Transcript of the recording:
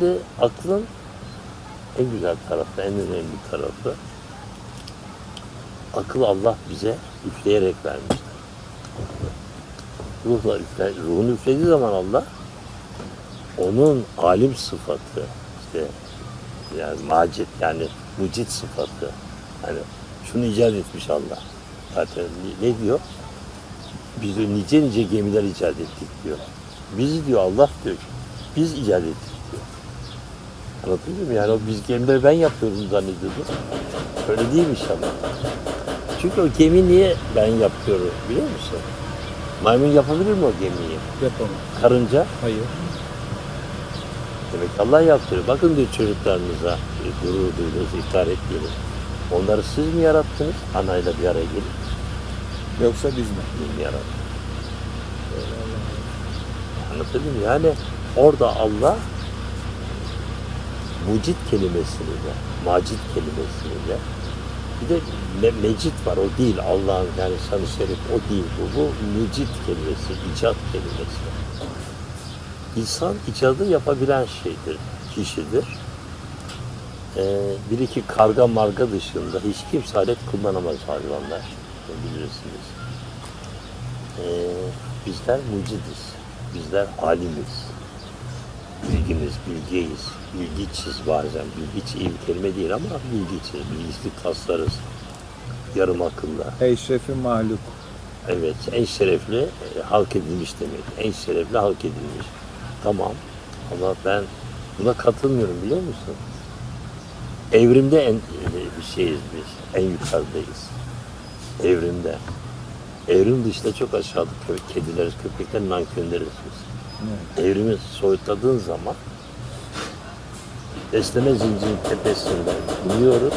Şimdi aklın en güzel tarafı, en önemli tarafı akıl Allah bize üfleyerek vermiştir. Ruhla üfle, ruhunu üflediği zaman Allah onun alim sıfatı işte yani macit yani mucit sıfatı hani şunu icat etmiş Allah. Zaten ne- diyor? Biz de nice nice gemiler icat ettik diyor. Biz diyor Allah diyor. Biz icat ettik diyor. Anlatabiliyor muyum? Yani o biz gemileri ben yapıyorum zannediyordum. Öyle değilmiş ama. Çünkü o gemi niye ben yapıyorum biliyor musun? Maymun yapabilir mi o gemiyi? Yapamam. Karınca Hayır. Demek Allah yaptırıyor. Bakın diyor çocuklarınıza gurur duyduğunuz, iftihar ettiğiniz. Onları siz mi yarattınız? Anayla bir araya gelip Yoksa biz mi? biz mi yarattık? Anlatabildim? Yani orada Allah mucit kelimesini de, macit kelimesini de bir de me- mecit var o değil Allah'ın yani şanı şerif o değil bu. Bu mucit kelimesi, icat kelimesi. İnsan icadı yapabilen şeydir, kişidir. Ee, bir iki karga marga dışında hiç kimse alet kullanamaz hayvanlar. Bilirsiniz. Ee, bizler mucidiz. Bizler alimiz. Bilgimiz, bilgeyiz. Bilgiçiz bazen. Bilgiç iyi bir kelime değil ama bilgiçiz. Bilgiçli taslarız. Yarım akıllı. Eşrefi mahluk. Evet, en şerefli e, halk edilmiş demek. En şerefli halk edilmiş. Tamam. Ama ben buna katılmıyorum biliyor musun? Evrimde en e, bir şeyiz biz. En yukarıdayız. Evrimde. Evrim dışında çok aşağıda kedileriz, köpekler, nankörleriz biz. Evrimi soyutladığın zaman besleme zincirinin tepesinden iniyoruz.